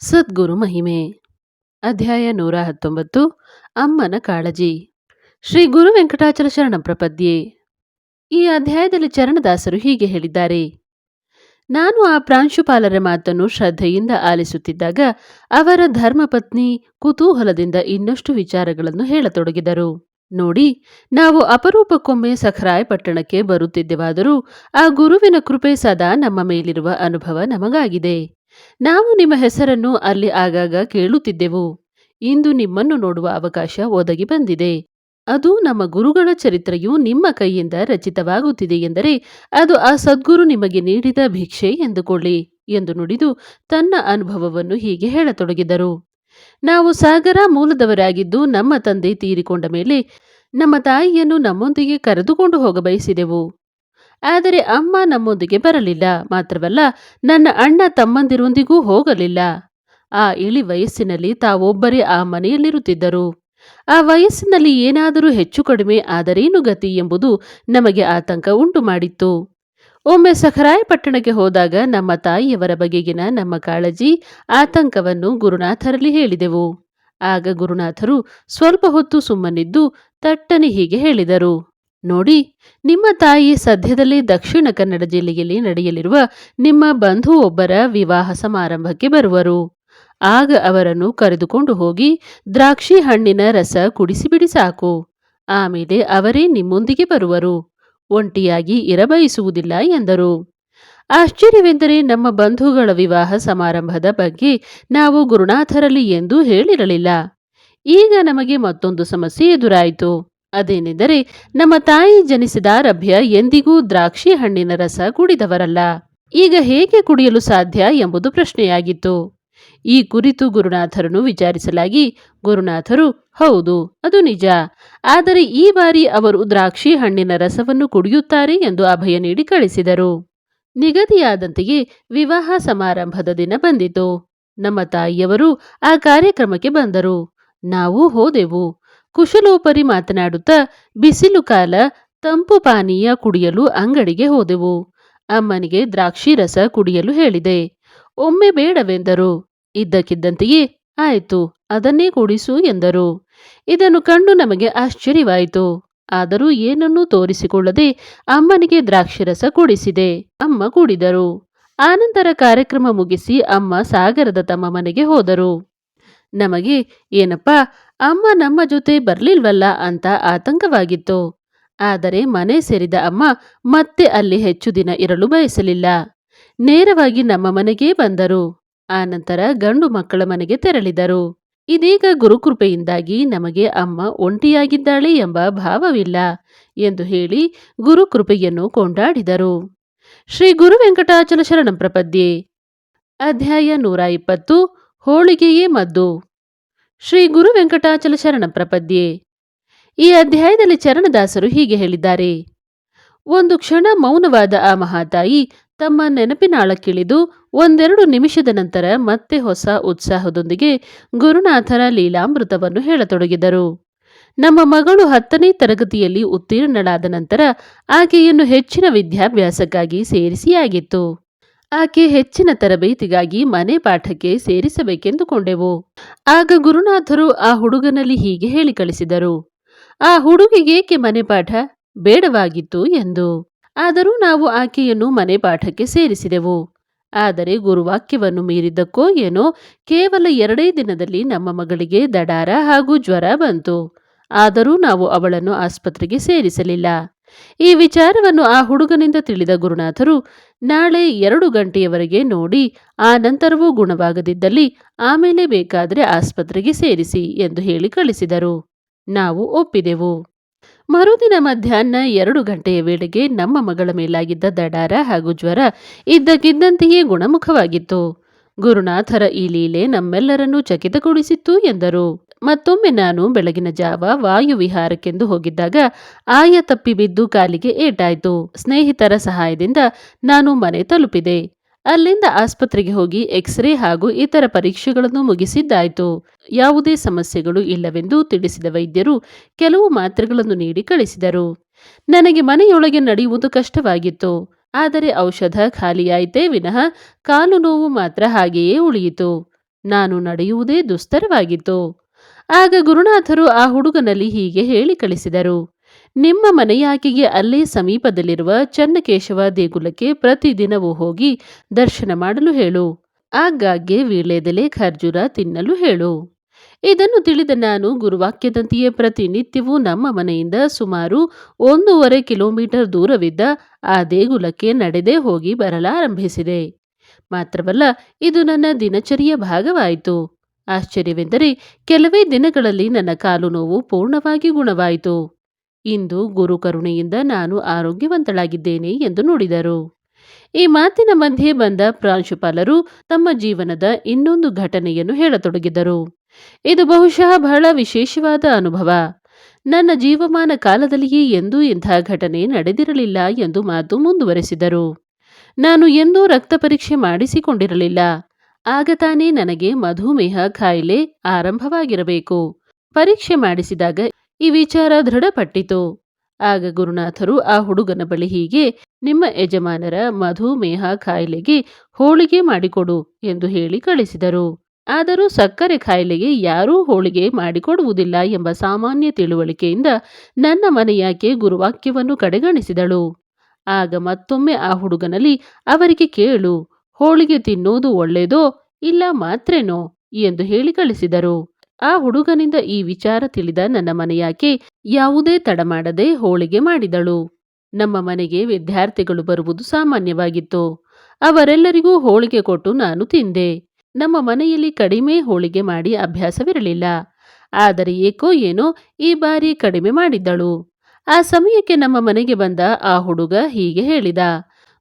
ಸದ್ಗುರು ಮಹಿಮೆ. ಅಧ್ಯಾಯ ನೂರ ಹತ್ತೊಂಬತ್ತು, ಅಮ್ಮನ ಕಾಳಜಿ. ಶ್ರೀ ಗುರು ವೆಂಕಟಾಚಲ ಶರಣ ಪ್ರಪದ್ಯೆ. ಈ ಅಧ್ಯಾಯದಲ್ಲಿ ಚರಣದಾಸರು ಹೀಗೆ ಹೇಳಿದ್ದಾರೆ. ನಾನು ಆ ಪ್ರಾಂಶುಪಾಲರ ಮಾತನ್ನು ಶ್ರದ್ಧೆಯಿಂದ ಆಲಿಸುತ್ತಿದ್ದಾಗ ಅವರ ಧರ್ಮಪತ್ನಿ ಕುತೂಹಲದಿಂದ ಇನ್ನಷ್ಟು ವಿಚಾರಗಳನ್ನು ಹೇಳತೊಡಗಿದರು. ನೋಡಿ, ನಾವು ಅಪರೂಪಕ್ಕೊಮ್ಮೆ ಸಖರಾಯ್ ಪಟ್ಟಣಕ್ಕೆ ಬರುತ್ತಿದ್ದೆವಾದರೂ ಆ ಗುರುವಿನ ಕೃಪೆ ಸದಾ ನಮ್ಮ ಮೇಲಿರುವ ಅನುಭವ ನಮಗಾಗಿದೆ. ನಾವು ನಿಮ್ಮ ಹೆಸರನ್ನು ಅಲ್ಲಿ ಆಗಾಗ ಕೇಳುತ್ತಿದ್ದೆವು. ಇಂದು ನಿಮ್ಮನ್ನು ನೋಡುವ ಅವಕಾಶ ಒದಗಿ ಬಂದಿದೆ. ಅದು ನಮ್ಮ ಗುರುಗಳ ಚರಿತ್ರೆಯು ನಿಮ್ಮ ಕೈಯಿಂದ ರಚಿತವಾಗುತ್ತಿದೆ ಎಂದರೆ ಅದು ಆ ಸದ್ಗುರು ನಿಮಗೆ ನೀಡಿದ ಭಿಕ್ಷೆ ಎಂದುಕೊಳ್ಳಿ ಎಂದು ನುಡಿದು ತನ್ನ ಅನುಭವವನ್ನು ಹೀಗೆ ಹೇಳತೊಡಗಿದರು. ನಾವು ಸಾಗರ ಮೂಲದವರಾಗಿದ್ದು ನಮ್ಮ ತಂದೆ ತೀರಿಕೊಂಡ ಮೇಲೆ ನಮ್ಮ ತಾಯಿಯನ್ನು ನಮ್ಮೊಂದಿಗೆ ಕರೆದುಕೊಂಡು ಹೋಗ ಬಯಸಿದೆವು ಆದರೆ ಅಮ್ಮ ನಮ್ಮೊಂದಿಗೆ ಬರಲಿಲ್ಲ. ಮಾತ್ರವಲ್ಲ, ನನ್ನ ಅಣ್ಣ ತಮ್ಮಂದಿರೊಂದಿಗೂ ಹೋಗಲಿಲ್ಲ. ಆ ಇಳಿ ವಯಸ್ಸಿನಲ್ಲಿ ತಾವೊಬ್ಬರೇ ಆ ಮನೆಯಲ್ಲಿರುತ್ತಿದ್ದರು. ಆ ವಯಸ್ಸಿನಲ್ಲಿ ಏನಾದರೂ ಹೆಚ್ಚು ಕಡಿಮೆ ಆದರೇನು ಗತಿ ಎಂಬುದು ನಮಗೆ ಆತಂಕ ಉಂಟು ಮಾಡಿತ್ತು ಒಮ್ಮೆ ಸಖರಾಯ ಪಟ್ಟಣಕ್ಕೆ ಹೋದಾಗ ನಮ್ಮ ತಾಯಿಯವರ ಬಗೆಗಿನ ನಮ್ಮ ಕಾಳಜಿ, ಆತಂಕವನ್ನು ಗುರುನಾಥರಲ್ಲಿ ಹೇಳಿದೆವು. ಆಗ ಗುರುನಾಥರು ಸ್ವಲ್ಪ ಹೊತ್ತು ಸುಮ್ಮನಿದ್ದು ತಟ್ಟನೆ ಹೀಗೆ ಹೇಳಿದರು. ನೋಡಿ, ನಿಮ್ಮ ತಾಯಿ ಸದ್ಯದಲ್ಲಿ ದಕ್ಷಿಣ ಕನ್ನಡ ಜಿಲ್ಲೆಯಲ್ಲಿ ನಡೆಯಲಿರುವ ನಿಮ್ಮ ಬಂಧು ಒಬ್ಬರ ವಿವಾಹ ಸಮಾರಂಭಕ್ಕೆ ಬರುವರು. ಆಗ ಅವರನ್ನು ಕರೆದುಕೊಂಡು ಹೋಗಿ ದ್ರಾಕ್ಷಿ ಹಣ್ಣಿನ ರಸ ಕುಡಿಸಿಬಿಡಿ ಸಾಕು. ಆಮೇಲೆ ಅವರೇ ನಿಮ್ಮೊಂದಿಗೆ ಬರುವರು. ಒಂಟಿಯಾಗಿ ಇರಬಯಸುವುದಿಲ್ಲ ಎಂದರು. ಆಶ್ಚರ್ಯವೆಂದರೆ ನಮ್ಮ ಬಂಧುಗಳ ವಿವಾಹ ಸಮಾರಂಭದ ಬಗ್ಗೆ ನಾವು ಗುರುನಾಥರಲ್ಲಿ ಎಂದೂ ಹೇಳಿರಲಿಲ್ಲ. ಈಗ ನಮಗೆ ಮತ್ತೊಂದು ಸಮಸ್ಯೆ ಎದುರಾಯಿತು. ಅದೇನೆಂದರೆ, ನಮ್ಮ ತಾಯಿ ಜನಿಸಿದ ರಭ್ಯ ಎಂದಿಗೂ ದ್ರಾಕ್ಷಿ ಹಣ್ಣಿನ ರಸ ಕುಡಿದವರಲ್ಲ. ಈಗ ಹೇಗೆ ಕುಡಿಯಲು ಸಾಧ್ಯ ಎಂಬುದು ಪ್ರಶ್ನೆಯಾಗಿತ್ತು. ಈ ಕುರಿತು ಗುರುನಾಥರನ್ನು ವಿಚಾರಿಸಲಾಗಿ, ಗುರುನಾಥರು, ಹೌದು, ಅದು ನಿಜ. ಆದರೆ ಈ ಬಾರಿ ಅವರು ದ್ರಾಕ್ಷಿ ಹಣ್ಣಿನ ರಸವನ್ನು ಕುಡಿಯುತ್ತಾರೆ ಎಂದು ಅಭಯ ನೀಡಿ ಕಳಿಸಿದರು. ನಿಗದಿಯಾದಂತೆಯೇ ವಿವಾಹ ಸಮಾರಂಭದ ದಿನ ಬಂದಿತು. ನಮ್ಮ ತಾಯಿಯವರು ಆ ಕಾರ್ಯಕ್ರಮಕ್ಕೆ ಬಂದರು. ನಾವು ಹೋದೆವು. ಕುಶಲೋಪರಿ ಮಾತನಾಡುತ್ತಾ ಬಿಸಿಲು ಕಾಲ ತಂಪು ಪಾನೀಯ ಕುಡಿಯಲು ಅಂಗಡಿಗೆ ಹೋದೆವು. ಅಮ್ಮನಿಗೆ ದ್ರಾಕ್ಷಿ ರಸ ಕುಡಿಯಲು ಹೇಳಿದೆ. ಒಮ್ಮೆ ಬೇಡವೆಂದರು. ಇದ್ದಕ್ಕಿದ್ದಂತೆಯೇ ಆಯಿತು. ಅದನ್ನೇ ಕುಡಿಸು ಎಂದರು. ಇದನ್ನು ಕಂಡು ನಮಗೆ ಆಶ್ಚರ್ಯವಾಯಿತು. ಆದರೂ ಏನನ್ನೂ ತೋರಿಸಿಕೊಳ್ಳದೆ ಅಮ್ಮನಿಗೆ ದ್ರಾಕ್ಷಿ ರಸ ಕುಡಿಸಿದೆ. ಅಮ್ಮ ಕುಡಿದರು. ಆನಂತರ ಕಾರ್ಯಕ್ರಮ ಮುಗಿಸಿ ಅಮ್ಮ ಸಾಗರದ ತಮ್ಮ ಮನೆಗೆ ಹೋದರು. ನಮಗೆ ಏನಪ್ಪ ಅಮ್ಮ ನಮ್ಮ ಜೊತೆ ಬರ್ಲಿಲ್ವಲ್ಲ ಅಂತ ಆತಂಕವಾಗಿತ್ತು. ಆದರೆ ಮನೆ ಸೇರಿದ ಅಮ್ಮ ಮತ್ತೆ ಅಲ್ಲಿ ಹೆಚ್ಚು ದಿನ ಇರಲು ಬಯಸಲಿಲ್ಲ. ನೇರವಾಗಿ ನಮ್ಮ ಮನೆಗೇ ಬಂದರು. ಆನಂತರ ಗಂಡು ಮಕ್ಕಳ ಮನೆಗೆ ತೆರಳಿದರು. ಇದೀಗ ಗುರುಕೃಪೆಯಿಂದಾಗಿ ನಮಗೆ ಅಮ್ಮ ಒಂಟಿಯಾಗಿದ್ದಾಳೆ ಎಂಬ ಭಾವವಿಲ್ಲ ಎಂದು ಹೇಳಿ ಗುರುಕೃಪೆಯನ್ನು ಕೊಂಡಾಡಿದರು. ಶ್ರೀ ಗುರು ವೆಂಕಟಾಚಲ ಶರಣಂ ಪ್ರಪದ್ಯೆ. ಅಧ್ಯಾಯ ನೂರ ಇಪ್ಪತ್ತು, ಹೋಳಿಗೆಯೇ ಮದ್ದು. ಶ್ರೀ ಗುರು ವೆಂಕಟಾಚಲ ಶರಣ ಪ್ರಪದ್ಯೆ. ಈ ಅಧ್ಯಾಯದಲ್ಲಿ ಚರಣದಾಸರು ಹೀಗೆ ಹೇಳಿದ್ದಾರೆ. ಒಂದು ಕ್ಷಣ ಮೌನವಾದ ಆ ಮಹಾತಾಯಿ ತಮ್ಮ ನೆನಪಿನಾಳಕ್ಕಿಳಿದು ಒಂದೆರಡು ನಿಮಿಷದ ನಂತರ ಮತ್ತೆ ಹೊಸ ಉತ್ಸಾಹದೊಂದಿಗೆ ಗುರುನಾಥರ ಲೀಲಾಮೃತವನ್ನು ಹೇಳತೊಡಗಿದರು. ನಮ್ಮ ಮಗಳು ಹತ್ತನೇ ತರಗತಿಯಲ್ಲಿ ಉತ್ತೀರ್ಣಳಾದ ನಂತರ ಆಕೆಯನ್ನು ಹೆಚ್ಚಿನ ವಿದ್ಯಾಭ್ಯಾಸಕ್ಕಾಗಿ ಸೇರಿಸಿಯಾಗಿತ್ತು. ಆಕೆ ಹೆಚ್ಚಿನ ತರಬೇತಿಗಾಗಿ ಮನೆ ಪಾಠಕ್ಕೆ ಸೇರಿಸಬೇಕೆಂದುಕೊಂಡೆವು. ಆಗ ಗುರುನಾಥರು ಆ ಹುಡುಗನಲ್ಲಿ ಹೀಗೆ ಹೇಳಿ ಕಳಿಸಿದರು. ಆ ಹುಡುಗಿಗೇಕೆ ಮನೆ ಪಾಠ? ಬೇಡವಾಗಿತ್ತು ಎಂದು. ಆದರೂ ನಾವು ಆಕೆಯನ್ನು ಮನೆ ಪಾಠಕ್ಕೆ ಸೇರಿಸಿದೆವು. ಆದರೆ ಗುರುವಾಕ್ಯವನ್ನು ಮೀರಿದ್ದಕ್ಕೋ ಏನೋ ಕೇವಲ ಎರಡೇ ದಿನದಲ್ಲಿ ನಮ್ಮ ಮಗಳಿಗೆ ದಡಾರ ಹಾಗೂ ಜ್ವರ ಬಂತು. ಆದರೂ ನಾವು ಅವಳನ್ನು ಆಸ್ಪತ್ರೆಗೆ ಸೇರಿಸಲಿಲ್ಲ. ಈ ವಿಚಾರವನ್ನು ಆ ಹುಡುಗನಿಂದ ತಿಳಿದ ಗುರುನಾಥರು, ನಾಳೆ ಎರಡು ಗಂಟೆಯವರೆಗೆ ನೋಡಿ, ಆ ನಂತರವೂ ಗುಣವಾಗದಿದ್ದಲ್ಲಿ ಆಮೇಲೆ ಬೇಕಾದರೆ ಆಸ್ಪತ್ರೆಗೆ ಸೇರಿಸಿ ಎಂದು ಹೇಳಿ ಕಳಿಸಿದರು. ನಾವು ಒಪ್ಪಿದೆವು. ಮರುದಿನ ಮಧ್ಯಾಹ್ನ ಎರಡು ಗಂಟೆಯ ವೇಳೆಗೆ ನಮ್ಮ ಮಗಳ ಮೇಲಾಗಿದ್ದ ದಡಾರ ಹಾಗೂ ಜ್ವರ ಇದ್ದಕ್ಕಿದ್ದಂತೆಯೇ ಗುಣಮುಖವಾಗಿತ್ತು. ಗುರುನಾಥರ ಈ ಲೀಲೆ ನಮ್ಮೆಲ್ಲರನ್ನೂ ಚಕಿತಗೊಳಿಸಿತ್ತು ಎಂದರು. ಮತ್ತೊಮ್ಮೆ ನಾನು ಬೆಳಗಿನ ಜಾವ ವಾಯು ವಿಹಾರಕ್ಕೆಂದು ಹೋಗಿದ್ದಾಗ ಆಯ ತಪ್ಪಿ ಬಿದ್ದು ಕಾಲಿಗೆ ಏಟಾಯಿತು. ಸ್ನೇಹಿತರ ಸಹಾಯದಿಂದ ನಾನು ಮನೆ ತಲುಪಿದೆ. ಅಲ್ಲಿಂದ ಆಸ್ಪತ್ರೆಗೆ ಹೋಗಿ ಎಕ್ಸ್ರೇ ಹಾಗೂ ಇತರ ಪರೀಕ್ಷೆಗಳನ್ನು ಮುಗಿಸಿದ್ದಾಯಿತು. ಯಾವುದೇ ಸಮಸ್ಯೆಗಳು ಇಲ್ಲವೆಂದು ತಿಳಿಸಿದ ವೈದ್ಯರು ಕೆಲವು ಮಾತ್ರೆಗಳನ್ನು ನೀಡಿ ಕಳಿಸಿದರು. ನನಗೆ ಮನೆಯೊಳಗೆ ನಡೆಯುವುದು ಕಷ್ಟವಾಗಿತ್ತು. ಆದರೆ ಔಷಧ ಖಾಲಿಯಾಯಿತೇ ವಿನಃ ಕಾಲು ನೋವು ಮಾತ್ರ ಹಾಗೆಯೇ ಉಳಿಯಿತು. ನಾನು ನಡೆಯುವುದೇ ದುಸ್ತರವಾಗಿತ್ತು. ಆಗ ಗುರುನಾಥರು ಆ ಹುಡುಗನಲ್ಲಿ ಹೀಗೆ ಹೇಳಿ ಕಳಿಸಿದರು. ನಿಮ್ಮ ಮನೆಯಾಕೆಗೆ ಅಲ್ಲೇ ಸಮೀಪದಲ್ಲಿರುವ ಚನ್ನಕೇಶವ ದೇಗುಲಕ್ಕೆ ಪ್ರತಿದಿನವೂ ಹೋಗಿ ದರ್ಶನ ಮಾಡಲು ಹೇಳು. ಆಗಾಗ್ಗೆ ವೀಳ್ಯದೆಲೆ ಖರ್ಜೂರ ತಿನ್ನಲು ಹೇಳು. ಇದನ್ನು ತಿಳಿದ ನಾನು ಗುರುವಾಕ್ಯದಂತೆಯೇ ಪ್ರತಿನಿತ್ಯವೂ ನಮ್ಮ ಮನೆಯಿಂದ ಸುಮಾರು ಒಂದೂವರೆ ಕಿಲೋಮೀಟರ್ ದೂರವಿದ್ದ ಆ ದೇಗುಲಕ್ಕೆ ನಡೆದೇ ಹೋಗಿ ಬರಲಾರಂಭಿಸಿದೆ. ಮಾತ್ರವಲ್ಲ, ಇದು ನನ್ನ ದಿನಚರಿಯ ಭಾಗವಾಯಿತು. ಆಶ್ಚರ್ಯವೆಂದರೆ ಕೆಲವೇ ದಿನಗಳಲ್ಲಿ ನನ್ನ ಕಾಲು ನೋವು ಪೂರ್ಣವಾಗಿ ಗುಣವಾಯಿತು. ಇಂದು ಗುರು ಕರುಣೆಯಿಂದ ನಾನು ಆರೋಗ್ಯವಂತಳಾಗಿದ್ದೇನೆ ಎಂದು ನುಡಿದರು. ಈ ಮಾತಿನ ಮಧ್ಯೆ ಬಂದ ಪ್ರಾಂಶುಪಾಲರು ತಮ್ಮ ಜೀವನದ ಇನ್ನೊಂದು ಘಟನೆಯನ್ನು ಹೇಳತೊಡಗಿದರು. ಇದು ಬಹುಶಃ ಬಹಳ ವಿಶೇಷವಾದ ಅನುಭವ. ನನ್ನ ಜೀವಮಾನ ಕಾಲದಲ್ಲಿಯೇ ಎಂದೂ ಇಂಥ ಘಟನೆ ನಡೆದಿರಲಿಲ್ಲ ಎಂದು ಮಾತು ಮುಂದುವರೆಸಿದರು. ನಾನು ಎಂದೂ ರಕ್ತ ಪರೀಕ್ಷೆ ಮಾಡಿಸಿಕೊಂಡಿರಲಿಲ್ಲ. ಆಗ ತಾನೇ ನನಗೆ ಮಧುಮೇಹ, ಖಾಯಿಲೆ ಆರಂಭವಾಗಿರಬೇಕು. ಪರೀಕ್ಷೆ ಮಾಡಿಸಿದಾಗ ಈ ವಿಚಾರ ದೃಢಪಟ್ಟಿತು. ಆಗ ಗುರುನಾಥರು ಆ ಹುಡುಗನ ಬಳಿ ಹೀಗೆ, ನಿಮ್ಮ ಯಜಮಾನರ ಮಧುಮೇಹ, ಖಾಯಿಲೆಗೆ ಹೋಳಿಗೆ ಮಾಡಿಕೊಡು ಎಂದು ಹೇಳಿ ಕಳಿಸಿದರು. ಆದರೂ ಸಕ್ಕರೆ ಖಾಯಿಲೆಗೆ ಯಾರೂ ಹೋಳಿಗೆ ಮಾಡಿಕೊಡುವುದಿಲ್ಲ ಎಂಬ ಸಾಮಾನ್ಯ ತಿಳುವಳಿಕೆಯಿಂದ ನನ್ನ ಮನೆಯಾಕೆ ಗುರುವಾಕ್ಯವನ್ನು ಕಡೆಗಣಿಸಿದಳು? ಆಗ ಮತ್ತೊಮ್ಮೆ ಆ ಹುಡುಗನಲ್ಲಿ ಅವರಿಗೆ ಕೇಳು. ಹೋಳಿಗೆ ತಿನ್ನುವುದು ಒಳ್ಳೆಯದೋ ಇಲ್ಲ ಮಾತ್ರೇನೋ ಎಂದು ಹೇಳಿ ಕಳಿಸಿದರು. ಆ ಹುಡುಗನಿಂದ ಈ ವಿಚಾರ ತಿಳಿದ ನನ್ನ ಮನೆಯಾಕೆ ಯಾವುದೇ ತಡ ಮಾಡದೆ ಹೋಳಿಗೆ ಮಾಡಿದಳು. ನಮ್ಮ ಮನೆಗೆ ವಿದ್ಯಾರ್ಥಿಗಳು ಬರುವುದು ಸಾಮಾನ್ಯವಾಗಿತ್ತು. ಅವರೆಲ್ಲರಿಗೂ ಹೋಳಿಗೆ ಕೊಟ್ಟು ನಾನು ತಿಂದೆ. ನಮ್ಮ ಮನೆಯಲ್ಲಿ ಕಡಿಮೆ ಹೋಳಿಗೆ ಮಾಡಿ ಅಭ್ಯಾಸವಿರಲಿಲ್ಲ. ಆದರೆ ಏಕೋ ಏನೋ ಈ ಬಾರಿ ಕಡಿಮೆ ಮಾಡಿದ್ದಳು. ಆ ಸಮಯಕ್ಕೆ ನಮ್ಮ ಮನೆಗೆ ಬಂದ ಆ ಹುಡುಗ ಹೀಗೆ ಹೇಳಿದ.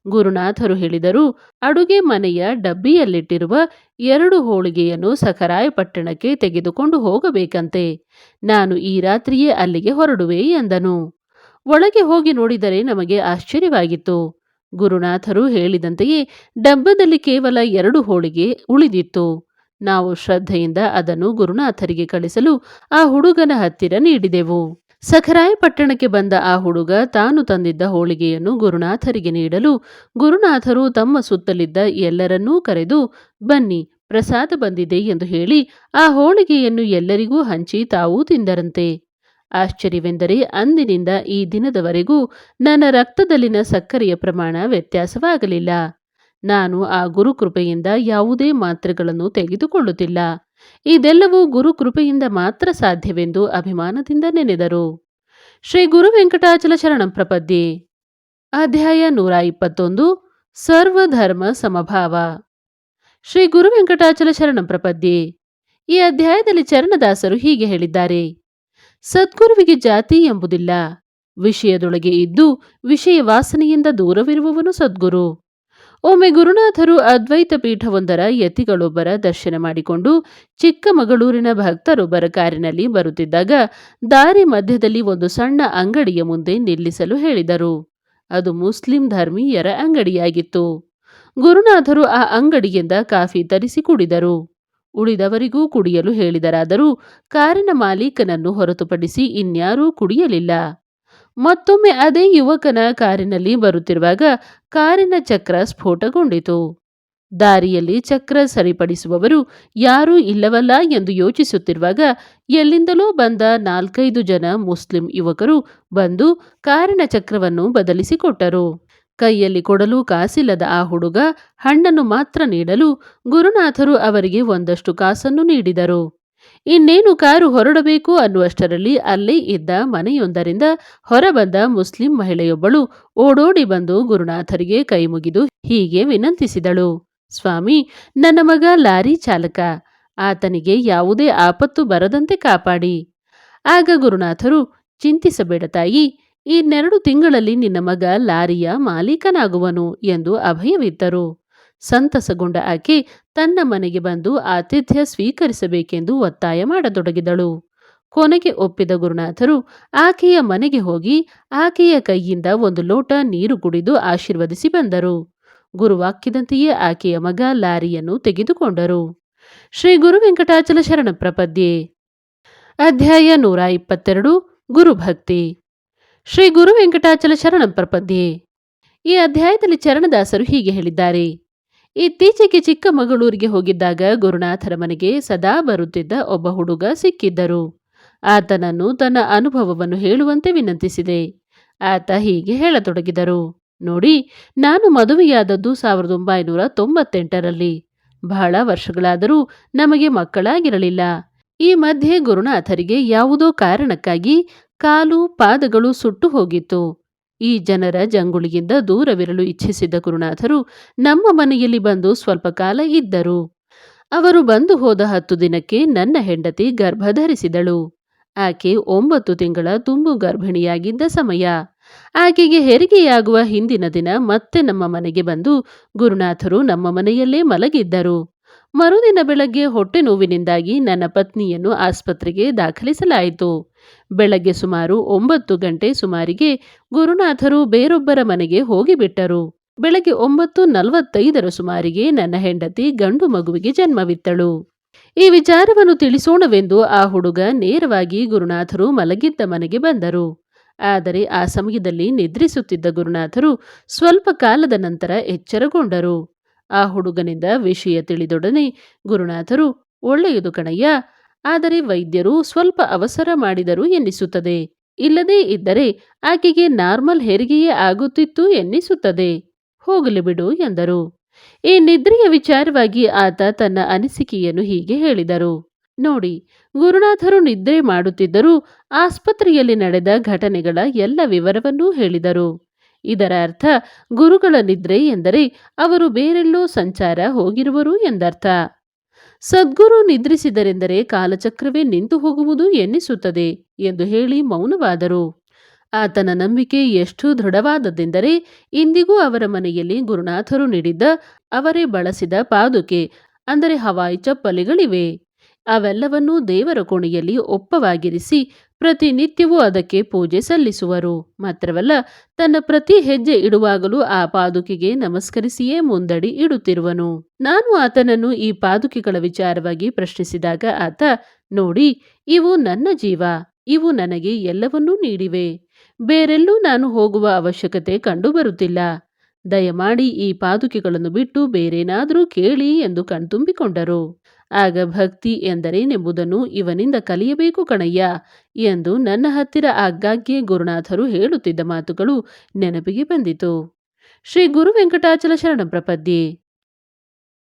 ಗುರುನಾಥರು ಹೇಳಿದರು, ಅಡುಗೆ ಮನೆಯ ಡಬ್ಬಿಯಲ್ಲಿಟ್ಟಿರುವ ಎರಡು ಹೋಳಿಗೆಯನ್ನು ಸಖರಾಯಪಟ್ಟಣಕ್ಕೆ ತೆಗೆದುಕೊಂಡು ಹೋಗಬೇಕಂತೆ. ನಾನು ಈ ರಾತ್ರಿಯೇ ಅಲ್ಲಿಗೆ ಹೊರಡುವೆ, ಎಂದನು. ಒಳಗೆ ಹೋಗಿ ನೋಡಿದರೆ ನಮಗೆ ಆಶ್ಚರ್ಯವಾಗಿತ್ತು. ಗುರುನಾಥರು ಹೇಳಿದಂತೆಯೇ ಡಬ್ಬದಲ್ಲಿ ಕೇವಲ ಎರಡು ಹೋಳಿಗೆ ಉಳಿದಿತ್ತು. ನಾವು ಶ್ರದ್ಧೆಯಿಂದ ಅದನ್ನು ಗುರುನಾಥರಿಗೆ ಕಳಿಸಲು ಆ ಹುಡುಗನ ಹತ್ತಿರ ನೀಡಿದೆವು. ಸಖರಾಯಪಟ್ಟಣಕ್ಕೆ ಬಂದ ಆ ಹುಡುಗ ತಾನು ತಂದಿದ್ದ ಹೋಳಿಗೆಯನ್ನು ಗುರುನಾಥರಿಗೆ ನೀಡಲು ಗುರುನಾಥರು ತಮ್ಮ ಸುತ್ತಲಿದ್ದ ಎಲ್ಲರನ್ನೂ ಕರೆದು, ಬನ್ನಿ, ಪ್ರಸಾದ ಬಂದಿದೆ ಎಂದು ಹೇಳಿ ಆ ಹೋಳಿಗೆಯನ್ನು ಎಲ್ಲರಿಗೂ ಹಂಚಿ ತಾವೂ ತಿಂದರಂತೆ. ಆಶ್ಚರ್ಯವೆಂದರೆ ಅಂದಿನಿಂದ ಈ ದಿನದವರೆಗೂ ನನ್ನ ರಕ್ತದಲ್ಲಿನ ಸಕ್ಕರೆಯ ಪ್ರಮಾಣ ವ್ಯತ್ಯಾಸವಾಗಲಿಲ್ಲ. ನಾನು ಆ ಗುರುಕೃಪೆಯಿಂದ ಯಾವುದೇ ಮಾತ್ರೆಗಳನ್ನು ತೆಗೆದುಕೊಳ್ಳುತ್ತಿಲ್ಲ. ಇದೆಲ್ಲವೂ ಗುರು ಕೃಪೆಯಿಂದ ಮಾತ್ರ ಸಾಧ್ಯವೆಂದು ಅಭಿಮಾನದಿಂದ ನೆನೆದರು. ಶ್ರೀ ಗುರು ವೆಂಕಟಾಚಲ ಶರಣಂ ಪ್ರಪದ್ಯೆ. ಅಧ್ಯಾಯ ನೂರ ಇಪ್ಪತ್ತೊಂದು, ಸರ್ವಧರ್ಮ ಸಮಭಾವ. ಶ್ರೀ ಗುರು ವೆಂಕಟಾಚಲ ಶರಣಂ ಪ್ರಪದ್ಯೆ. ಈ ಅಧ್ಯಾಯದಲ್ಲಿ ಚರಣದಾಸರು ಹೀಗೆ ಹೇಳಿದ್ದಾರೆ. ಸದ್ಗುರುವಿಗೆ ಜಾತಿ ಎಂಬುದಿಲ್ಲ. ವಿಷಯದೊಳಗೆ ಇದ್ದು ವಿಷಯ ವಾಸನೆಯಿಂದ ದೂರವಿರುವವನು ಸದ್ಗುರು. ಒಮ್ಮೆ ಗುರುನಾಥರು ಅದ್ವೈತ ಪೀಠವೊಂದರ ಯತಿಗಳೊಬ್ಬರ ದರ್ಶನ ಮಾಡಿಕೊಂಡು ಚಿಕ್ಕಮಗಳೂರಿನ ಭಕ್ತರೊಬ್ಬರ ಕಾರಿನಲ್ಲಿ ಬರುತ್ತಿದ್ದಾಗ ದಾರಿ ಮಧ್ಯದಲ್ಲಿ ಒಂದು ಸಣ್ಣ ಅಂಗಡಿಯ ಮುಂದೆ ನಿಲ್ಲಿಸಲು ಹೇಳಿದರು. ಅದು ಮುಸ್ಲಿಂ ಧರ್ಮೀಯರ ಅಂಗಡಿಯಾಗಿತ್ತು. ಗುರುನಾಥರು ಆ ಅಂಗಡಿಯಿಂದ ಕಾಫಿ ತರಿಸಿ ಕುಡಿದರು. ಉಳಿದವರಿಗೂ ಕುಡಿಯಲು ಹೇಳಿದರಾದರೂ ಕಾರಿನ ಮಾಲೀಕನನ್ನು ಹೊರತುಪಡಿಸಿ ಇನ್ಯಾರೂ ಕುಡಿಯಲಿಲ್ಲ. ಮತ್ತೊಮ್ಮೆ ಅದೇ ಯುವಕನ ಕಾರಿನಲ್ಲಿ ಬರುತ್ತಿರುವಾಗ ಕಾರಿನ ಚಕ್ರ ಸ್ಫೋಟಗೊಂಡಿತು. ದಾರಿಯಲ್ಲಿ ಚಕ್ರ ಸರಿಪಡಿಸುವವರು ಯಾರೂ ಇಲ್ಲವಲ್ಲ ಎಂದು ಯೋಚಿಸುತ್ತಿರುವಾಗ ಎಲ್ಲಿಂದಲೋ ಬಂದ ನಾಲ್ಕೈದು ಜನ ಮುಸ್ಲಿಂ ಯುವಕರು ಬಂದು ಕಾರಿನ ಚಕ್ರವನ್ನು ಬದಲಿಸಿಕೊಟ್ಟರು. ಕೈಯಲ್ಲಿ ಕೊಡಲು ಕಾಸಿಲ್ಲದ ಆ ಹುಡುಗ ಹಣ್ಣನ್ನು ಮಾತ್ರ ನೀಡಲು ಗುರುನಾಥರು ಅವರಿಗೆ ಒಂದಷ್ಟು ಕಾಸನ್ನು ನೀಡಿದರು. ಇನ್ನೇನು ಕಾರು ಹೊರಡಬೇಕು ಅನ್ನುವಷ್ಟರಲ್ಲಿ ಅಲ್ಲೇ ಇದ್ದ ಮನೆಯೊಂದರಿಂದ ಹೊರಬಂದ ಮುಸ್ಲಿಂ ಮಹಿಳೆಯೊಬ್ಬಳು ಓಡೋಡಿ ಬಂದು ಗುರುನಾಥರಿಗೆ ಕೈಮುಗಿದು ಹೀಗೆ ವಿನಂತಿಸಿದಳು, ಸ್ವಾಮಿ, ನನ್ನ ಮಗ ಲಾರಿ ಚಾಲಕ. ಆತನಿಗೆ ಯಾವುದೇ ಆಪತ್ತು ಬರದಂತೆ ಕಾಪಾಡಿ. ಆಗ ಗುರುನಾಥರು, ಚಿಂತಿಸಬೇಡ ತಾಯಿ, ಇನ್ನೆರಡು ತಿಂಗಳಲ್ಲಿ ನಿನ್ನ ಮಗ ಲಾರಿಯ ಮಾಲೀಕನಾಗುವನು ಎಂದು ಅಭಯವಿತ್ತರು. ಸಂತಸಗೊಂಡ ಆಕೆ ತನ್ನ ಮನೆಗೆ ಬಂದು ಆತಿಥ್ಯ ಸ್ವೀಕರಿಸಬೇಕೆಂದು ಒತ್ತಾಯ ಮಾಡತೊಡಗಿದಳು. ಕೊನೆಗೆ ಒಪ್ಪಿದ ಗುರುನಾಥರು ಆಕೆಯ ಮನೆಗೆ ಹೋಗಿ ಆಕೆಯ ಕೈಯಿಂದ ಒಂದು ಲೋಟ ನೀರು ಕುಡಿದು ಆಶೀರ್ವದಿಸಿ ಬಂದರು. ಗುರುವಾಕ್ಯದಂತೆಯೇ ಆಕೆಯ ಮಗ ಲಾರಿಯನ್ನು ತೆಗೆದುಕೊಂಡರು. ಶ್ರೀ ಗುರು ವೆಂಕಟಾಚಲ ಶರಣ ಪ್ರಪದ್ಯೆ. ಅಧ್ಯಾಯ ನೂರ ಇಪ್ಪತ್ತೆರಡು ಗುರುಭಕ್ತಿ ಶ್ರೀ ಗುರು ವೆಂಕಟಾಚಲ ಶರಣ ಪ್ರಪದ್ಯೆ. ಈ ಅಧ್ಯಾಯದಲ್ಲಿ ಚರಣದಾಸರು ಹೀಗೆ ಹೇಳಿದ್ದಾರೆ. ಇತ್ತೀಚೆಗೆ ಚಿಕ್ಕಮಗಳೂರಿಗೆ ಹೋಗಿದ್ದಾಗ ಗುರುನಾಥರ ಮನೆಗೆ ಸದಾ ಬರುತ್ತಿದ್ದ ಒಬ್ಬ ಹುಡುಗ ಸಿಕ್ಕಿದ್ದರು. ಆತನನ್ನು ತನ್ನ ಅನುಭವವನ್ನು ಹೇಳುವಂತೆ ವಿನಂತಿಸಿದೆ. ಆತ ಹೀಗೆ ಹೇಳತೊಡಗಿದರು. ನೋಡಿ, ನಾನು ಮದುವೆಯಾದದ್ದು ಸಾವಿರದ ಒಂಬೈನೂರ ತೊಂಬತ್ತೆಂಟರಲ್ಲಿ. ಬಹಳ ವರ್ಷಗಳಾದರೂ ನಮಗೆ ಮಕ್ಕಳಾಗಿರಲಿಲ್ಲ. ಈ ಮಧ್ಯೆ ಗುರುನಾಥರಿಗೆ ಯಾವುದೋ ಕಾರಣಕ್ಕಾಗಿ ಕಾಲು, ಪಾದಗಳು ಸುಟ್ಟು ಹೋಗಿತ್ತು. ಈ ಜನರ ಜಂಗುಳಿಯಿಂದ ದೂರವಿರಲು ಇಚ್ಛಿಸಿದ್ದ ಗುರುನಾಥರು ನಮ್ಮ ಮನೆಯಲ್ಲಿ ಬಂದು ಸ್ವಲ್ಪ ಕಾಲ ಇದ್ದರು. ಅವರು ಬಂದು ಹೋದ ಹತ್ತು ದಿನಕ್ಕೆ ನನ್ನ ಹೆಂಡತಿ ಗರ್ಭಧರಿಸಿದಳು. ಆಕೆ ಒಂಬತ್ತು ತಿಂಗಳ ತುಂಬು ಗರ್ಭಿಣಿಯಾಗಿದ್ದ ಸಮಯ. ಆಕೆಗೆ ಹೆರಿಗೆಯಾಗುವ ಹಿಂದಿನ ದಿನ ಮತ್ತೆ ನಮ್ಮ ಮನೆಗೆ ಬಂದು ಗುರುನಾಥರು ನಮ್ಮ ಮನೆಯಲ್ಲೇ ಮಲಗಿದ್ದರು. ಮರುದಿನ ಬೆಳಗ್ಗೆ ಹೊಟ್ಟೆ ನೋವಿನಿಂದಾಗಿ ನನ್ನ ಪತ್ನಿಯನ್ನು ಆಸ್ಪತ್ರೆಗೆ ದಾಖಲಿಸಲಾಯಿತು. ಬೆಳಗ್ಗೆ ಸುಮಾರು ಒಂಬತ್ತು ಗಂಟೆ ಸುಮಾರಿಗೆ ಗುರುನಾಥರು ಬೇರೊಬ್ಬರ ಮನೆಗೆ ಹೋಗಿಬಿಟ್ಟರು ಬೆಳಗ್ಗೆ ಒಂಬತ್ತು ನಲವತ್ತೈದರ ಸುಮಾರಿಗೆ ನನ್ನ ಹೆಂಡತಿ ಗಂಡು ಮಗುವಿಗೆ ಜನ್ಮವಿತ್ತಳು. ಈ ವಿಚಾರವನ್ನು ತಿಳಿಸೋಣವೆಂದು ಆ ಹುಡುಗ ನೇರವಾಗಿ ಗುರುನಾಥರು ಮಲಗಿದ್ದ ಮನೆಗೆ ಬಂದರು. ಆದರೆ ಆ ಸಮಯದಲ್ಲಿ ನಿದ್ರಿಸುತ್ತಿದ್ದ ಗುರುನಾಥರು ಸ್ವಲ್ಪ ಕಾಲದ ನಂತರ ಎಚ್ಚರಗೊಂಡರು. ಆ ಹುಡುಗನಿಂದ ವಿಷಯ ತಿಳಿದೊಡನೆ ಗುರುನಾಥರು, ಒಳ್ಳೆಯದು ಕಣಯ್ಯ ಆದರೆ ವೈದ್ಯರು ಸ್ವಲ್ಪ ಅವಸರ ಮಾಡಿದರು ಎನ್ನಿಸುತ್ತದೆ. ಇಲ್ಲದೇ ಇದ್ದರೆ ಆಕೆಗೆ ನಾರ್ಮಲ್ ಹೆರಿಗೆಯೇ ಆಗುತ್ತಿತ್ತು ಎನ್ನಿಸುತ್ತದೆ. ಹೋಗಲಿ ಬಿಡು ಎಂದರು. ಈ ನಿದ್ರೆಯ ವಿಚಾರವಾಗಿ ಆತ ತನ್ನ ಅನಿಸಿಕೆಯನ್ನು ಹೀಗೆ ಹೇಳಿದರು. ನೋಡಿ, ಗುರುನಾಥರು ನಿದ್ರೆ ಮಾಡುತ್ತಿದ್ದರೂ ಆಸ್ಪತ್ರೆಯಲ್ಲಿ ನಡೆದ ಘಟನೆಗಳ ಎಲ್ಲ ವಿವರವನ್ನೂ ಹೇಳಿದರು. ಇದರ ಅರ್ಥ, ಗುರುಗಳ ನಿದ್ರೆ ಎಂದರೆ ಅವರು ಬೇರೆಲ್ಲೋ ಸಂಚಾರ ಹೋಗಿರುವರು ಎಂದರ್ಥ. ಸದ್ಗುರು ನಿದ್ರಿಸಿದರೆಂದರೆ ಕಾಲಚಕ್ರವೇ ನಿಂತು ಹೋಗುವುದು ಎನ್ನಿಸುತ್ತದೆ ಎಂದು ಹೇಳಿ ಮೌನವಾದರು. ಆತನ ನಂಬಿಕೆ ಎಷ್ಟು ದೃಢವಾದದ್ದೆಂದರೆ ಇಂದಿಗೂ ಅವರ ಮನೆಯಲ್ಲಿ ಗುರುನಾಥರು ನೀಡಿದ್ದ ಅವರೇ ಬಳಸಿದ ಪಾದುಕೆ, ಅಂದರೆ ಹವಾಯಿ ಚಪ್ಪಲಿಗಳಿವೆ. ಅವೆಲ್ಲವನ್ನೂ ದೇವರ ಕೋಣೆಯಲ್ಲಿ ಒಪ್ಪವಾಗಿರಿಸಿ ಪ್ರತಿನಿತ್ಯವೂ ಅದಕ್ಕೆ ಪೂಜೆ ಸಲ್ಲಿಸುವರು. ಮಾತ್ರವಲ್ಲ, ತನ್ನ ಪ್ರತಿ ಹೆಜ್ಜೆ ಇಡುವಾಗಲೂ ಆ ಪಾದುಕೆಗೆ ನಮಸ್ಕರಿಸಿಯೇ ಮುಂದಡಿ ಇಡುತ್ತಿರುವನು. ನಾನು ಆತನನ್ನು ಈ ಪಾದುಕೆಗಳ ವಿಚಾರವಾಗಿ ಪ್ರಶ್ನಿಸಿದಾಗ ಆತ, ನೋಡಿ, ಇವು ನನ್ನ ಜೀವ, ಇವು ನನಗೆ ಎಲ್ಲವನ್ನೂ ನೀಡಿವೆ. ಬೇರೆಲ್ಲೂ ನಾನು ಹೋಗುವ ಅವಶ್ಯಕತೆ ಕಂಡುಬರುತ್ತಿಲ್ಲ. ದಯಮಾಡಿ ಈ ಪಾದುಕೆಗಳನ್ನು ಬಿಟ್ಟು ಬೇರೇನಾದರೂ ಕೇಳಿ ಎಂದು ಕಣ್ತುಂಬಿಕೊಂಡರು. ಆಗ ಭಕ್ತಿ ಎಂದರೇನೆಂಬುದನ್ನು ಇವನಿಂದ ಕಲಿಯಬೇಕು ಕಣಯ್ಯ ಎಂದು ನನ್ನ ಹತ್ತಿರ ಆಗಾಗ್ಗೆ ಗುರುನಾಥರು ಹೇಳುತ್ತಿದ್ದ ಮಾತುಗಳು ನೆನಪಿಗೆ ಬಂದಿತು. ಶ್ರೀ ಗುರು ವೆಂಕಟಾಚಲ ಶರಣ ಪ್ರಪದ್ಯೆ.